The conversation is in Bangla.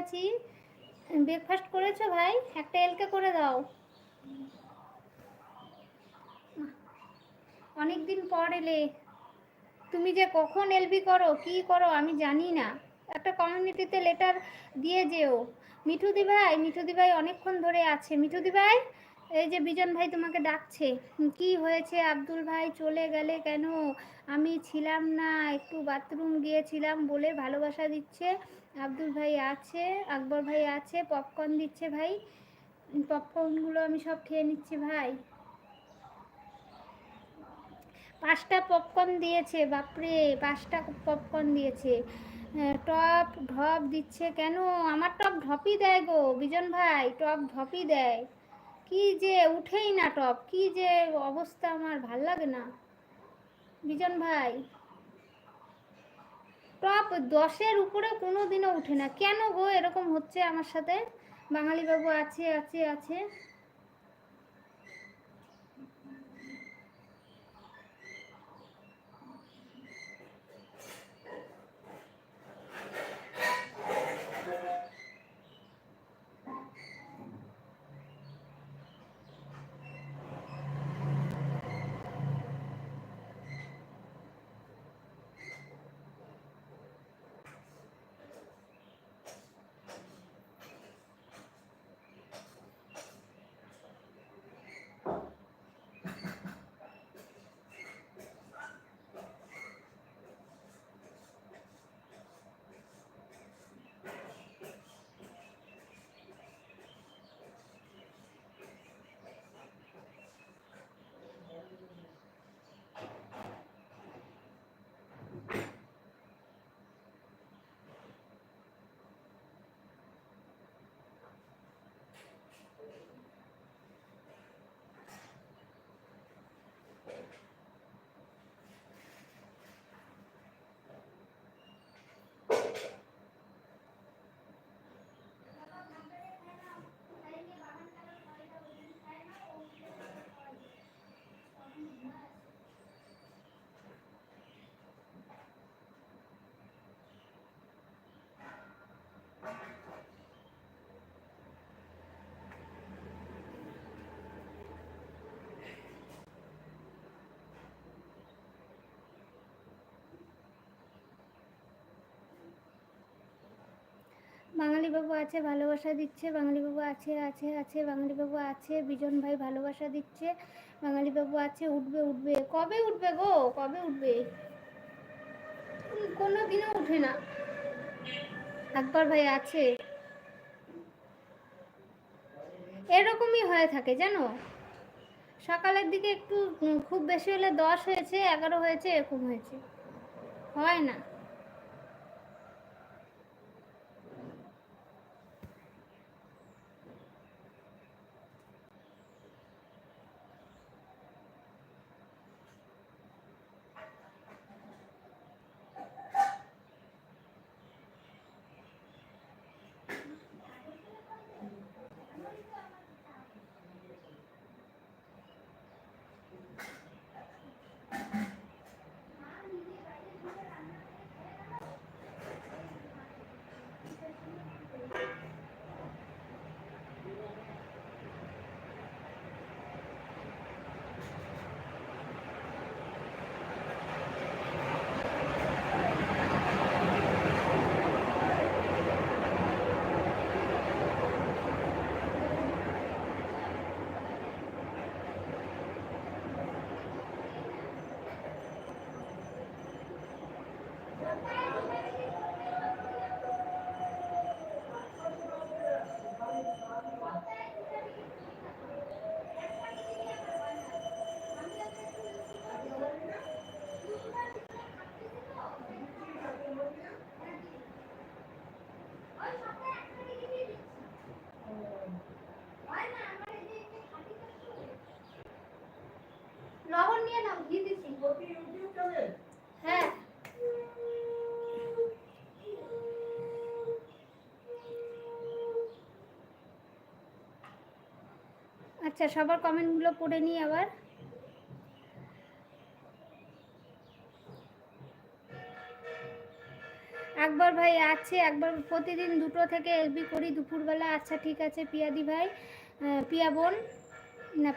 আছি। ব্রেকফাস্ট করেছ ভাই? একটা এলকে করে দাও। অনেক দিন পর এলে। তুমি যে কখন এলবি করো, কি করো আমি জানি না। একটা কমিউনিটিতে লেটার দিয়ে যেও। মিঠুদি ভাই মিঠুদি ভাই অনেকক্ষণ ধরে আছে। মিঠুদি ভাই এই যে বিজন ভাই তোমাকে ডাকছে কি হয়েছে আব্দুল ভাই? চলে গেলে কেন? আমি ছিলাম না, একটু বাথরুম গিয়েছিলাম বলে ভালোবাসা দিচ্ছে। আব্দুল ভাই আছে, আকবর ভাই আছে পপকর্ন দিচ্ছে ভাই। পপকর্নগুলো আমি সব খেয়ে নিচ্ছি ভাই। পাঁচটা পপকর্ন দিয়েছে, বাপরে, পাঁচটা পপকর্ন দিয়েছে। টপ ঢপ দিচ্ছে কেন? আমার টপ ঢপই দেয় গো, বিজন ভাই, টপ ঢপই দেয়। কি যে উঠেই না টপ কি যে অবস্থা আমার, ভালো লাগে না। বিজন ভাই, টপ দশের উপরে কোনো দিনও উঠে না। কেন গো এরকম হচ্ছে আমার সাথে? বাঙালি বাবু আছে আছে আছে। বাঙালি বাবু আছে, ভালোবাসা দিচ্ছে, বাঙালি বাবু আছে আছে আছে, বাঙালি বাবু আছে, বিজন ভাই ভালোবাসা দিচ্ছে, বাঙালি বাবু আছে, উঠবে উঠবে। কবে উঠবে গো? কবে উঠবে? কোনো দিনও উঠে না। আকবর ভাই আছে। এরকমই হয়ে থাকে, জানো? সকালের দিকে একটু খুব বেশি হলে দশ হয়েছে, এগারো হয়েছে, এরকম হয়েছে। হয় না। হ্যাঁ। আচ্ছা সবার কমেন্টগুলো পড়ে নিই আবার। আকবর ভাই ভাই আছে একবার প্রতিদিন দুটো থেকে এলবি করি, দুপুরবেলা। আচ্ছা ঠিক আছে, পিয়াদি ভাই। পিয়া বোন, না